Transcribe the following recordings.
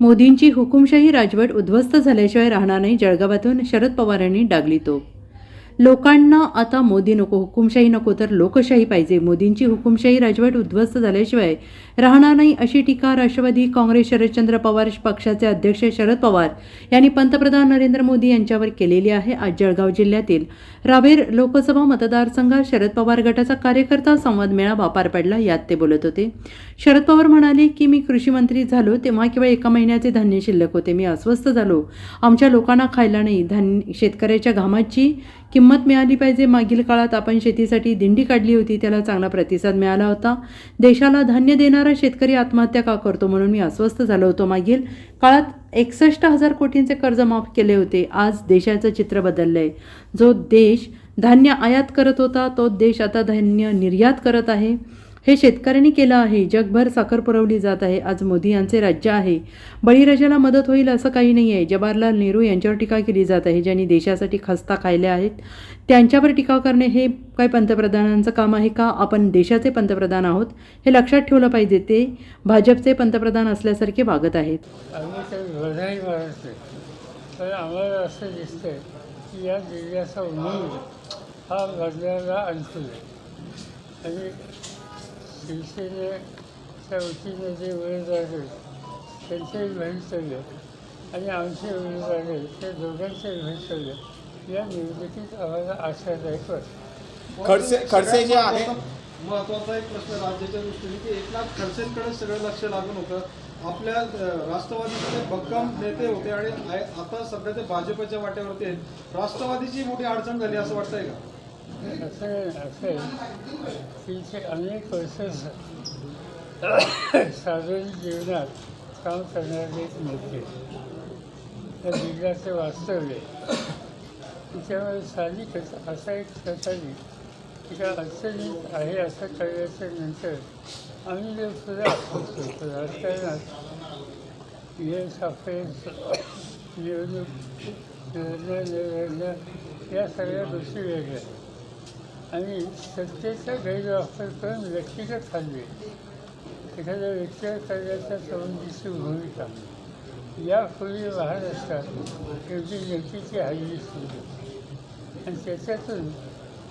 मोदींची हुकुमशाही राजवट उद्ध्वस्त झाल्याशिवाय राहणार नाही जळगावातून शरद पवारांनी डागली तोप लोकांना आता मोदी नको हुकुमशाही नको तर लोकशाही पाहिजे. मोदींची हुकुमशाही राजवट उद्ध्वस्त झाल्याशिवाय राहणार नाही अशी टीका राष्ट्रवादी काँग्रेस शरदचंद्र पवार पक्षाचे अध्यक्ष शरद पवार यांनी पंतप्रधान नरेंद्र मोदी यांच्यावर केलेली आहे आज जळगाव जिल्ह्यातील रावेर लोकसभा मतदारसंघात शरद पवार गटाचा कार्यकर्ता संवाद मेळावा पार पडला यात ते बोलत होते. शरद पवार म्हणाले की मी कृषी मंत्री झालो तेव्हा केवळ एका महिन्याचे धान्य शिल्लक होते. मी अस्वस्थ झालो. आमच्या लोकांना खायला नाही. धान्य शेतकऱ्याच्या घामाची किंमत मिळाली पाहिजे. मागील काळात आपण शेतीसाठी दिंडी काढली होती. त्याला चांगला प्रतिसाद मिळाला होता. देशाला धान्य देणारा शेतकरी आत्महत्या का करतो म्हणून मी अस्वस्थ झालो होतो. मागील काळात एकसष्ट हजार कोटींचे कर्ज माफ केले होते. आज देशाचं चित्र बदललं आहे जो देश धान्य आयात करत होता तो देश आता धान्य निर्यात करत आहे. हे शेतकऱ्यांनी केलं आहे. जगभर साखर पुरवली जात आहे. आज मोदी यांचे राज्य आहे. बळीराजाला मदत होईल असं काही नाही आहे जवाहरलाल नेहरू यांच्यावर टीका केली जात आहे. ज्यांनी देशासाठी खस्ता खायल्या आहेत त्यांच्यावर टीका करणे हे काय पंतप्रधानांचं काम आहे का? आपण देशाचे पंतप्रधान आहोत हे लक्षात ठेवलं पाहिजे. ते भाजपचे पंतप्रधान असल्यासारखे वागत आहेत. आम्हाला असं की या जिल्ह्याचा हा आणि शिवसेनेच्या वतीने जे उमेदवार आहेत त्यांचेही भवितव्य आणि आमचे उमेदवार आहेत त्या दोघांचेही भवितव्य या निवडणुकीत आम्हाला आशादायक वाटतं खडसे खडसे जे आहे महत्त्वाचा एक प्रश्न राज्याच्या दृष्टीने की एकनाथ खडसेंकडे सगळं लक्ष लागून होतं. आपल्या राष्ट्रवादीचे ते भक्कम नेते होते आणि आता सध्या ते भाजपच्या वाट्यावरती आहेत. राष्ट्रवादीची मोठी अडचण झाली असं वाटतंय का? असं असेल तिचे अनेक वर्ष सार्वजनिक जीवनात काम करणारे एक नेते. त्या जिल्ह्याचे वास्तव्य. तिच्यामुळे साहजिकच असा- एक प्रकारे तिच्या अडचणीत आहे असं कळल्याच्या नंतर आम्ही जे सुद्धा होतो. राजकारणात यश अफेअर्स निवडणूक निर्णय निवडणं या सगळ्या गोष्टी वेगळ्या. आणि सत्तेचा गैरवापर करून व्यक्तिगत हल्ले एखाद्या व्यक्तिगत करण्याच्या संबंधीची भूमिका. यापूर्वी महाराष्ट्रात असतात. शेवटी व्यक्तीची हल्ली सुरू. आणि त्याच्यातून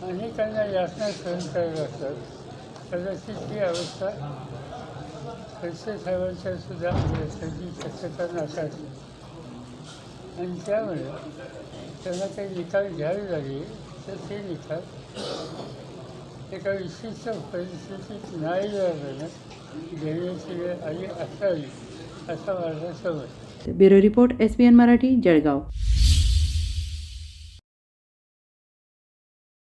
अनेकांना यातना सहन करायला लागतात. कदाचित ही अवस्था खडसे साहेबांच्या सुद्धा याची शक्यता नाकारली आणि त्यामुळे त्यांना काही निकाल घ्यावे लागले. ते निकाल एका विशिष्ट परिस्थितीत नाही झाल्यानं घेण्याची वेळ आली असावी असा माझा समज bureau report S B N Marathi Jalgaon.